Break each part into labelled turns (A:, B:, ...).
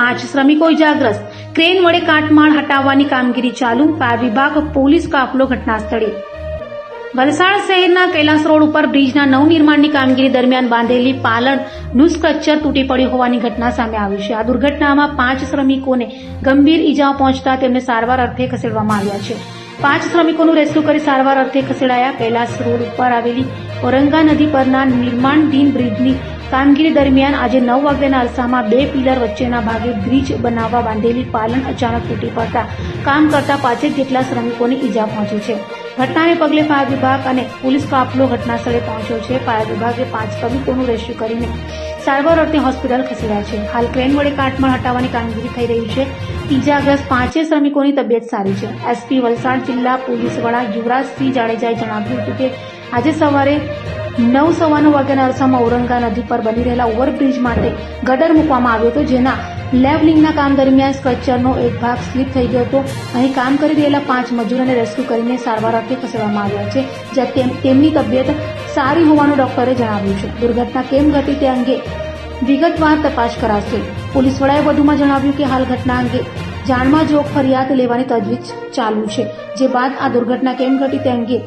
A: પાંચ શ્રમિકો ઇજાગ્રસ્ત. ક્રેન વડે કાટમાળ હટાવવાની કામગીરી ચાલુ. ફાયર વિભાગ, પોલીસ કાફલો ઘટના સ્થળે વલસાડ શહેરના કૈલાસ રોડ ઉપર બ્રિજના નવનિર્માણની કામગીરી દરમિયાન બાંધેલી પાલનનું સ્ટ્રક્ચર તૂટી પડ્યું હોવાની ઘટના સામે આવી છે. આ દુર્ઘટનામાં પાંચ શ્રમિકોને ગંભીર ઈજાઓ પહોંચતા તેમને સારવાર અર્થે ખસેડવામાં આવ્યા છે. પાંચ શ્રમિકોનું રેસ્ક્યુ કરી સારવાર અર્થે ખસેડાયા કૈલાસ રોડ ઉપર આવેલી ઓરંગા નદી પરના નિર્માણધીન બ્રિજની કામગીરી દરમિયાન આજે નવ વાગ્યાના અરસામાં બે પિલર વચ્ચેના ભાગે બ્રિજ બનાવવા બાંધેલી પાલન અચાનક તૂટી પડતા કામ કરતા પાંચેક જેટલા શ્રમિકોને ઈજા પહોંચી છે. ઘટનાને પગલે ફાયર વિભાગ અને પોલીસ કાફલો ઘટના સ્થળે પહોંચ્યો છે. ફાયર વિભાગે પાંચ શ્રમિકોનું રેસ્ક્યુ કરીને સારવાર અર્થે હોસ્પિટલ ખસેડ્યા છે. હાલ ક્રેન વડે કાટમાળ હટાવવાની કામગીરી થઈ રહી છે. ઈજાગ્રસ્ત પાંચે શ્રમિકોની તબિયત સારી છે. એસપી વલસાડ જિલ્લા પોલીસ વડા યુવરાજસિંહ જાડેજાએ જણાવ્યું હતું કે આજે સવારે નવ સવા નવ વાગ્યાના અરસામાં ઔરંગા નદી પર બની રહેલા ઓવરબ્રિજ માટે ગટર મૂકવામાં આવ્યો હતો, જેના લેવલિંગના કામ દરમિયાન સ્ટ્રક્ચરનો એક ભાગ સ્લીપ થઈ ગયો હતો. અહીં કામ કરી રહેલા પાંચ મજૂરોને રેસ્ક્યુ કરીને સારવાર અર્થે ખસેડવામાં આવ્યા છે જ્યાં તેમની તબિયત સારી હોવાનું ડોક્ટરે જણાવ્યું છે. દુર્ઘટના કેમ ઘટી તે અંગે વિગતવાર તપાસ કરાશે. પોલીસ વડાએ વધુમાં જણાવ્યું કે હાલ ઘટના અંગે જાણમાં જોગ ફરિયાદ લેવાની તજવીજ ચાલુ છે. જે બાદ આ દુર્ઘટના કેમ ઘટી તે અંગે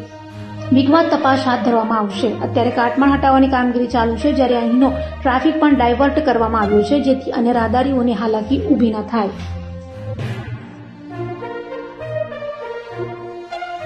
A: વિગત તપાસ હાથ ધરવામાં આવશે. અત્યારે કાટમાળ હટાવવાની કામગીરી ચાલુ છે, જ્યારે અહીંનો ટ્રાફિક પણ ડાયવર્ટ કરવામાં આવ્યો છે, જેથી અન્ય રાહદારીઓને હાલાકી ઊભી ન થાય.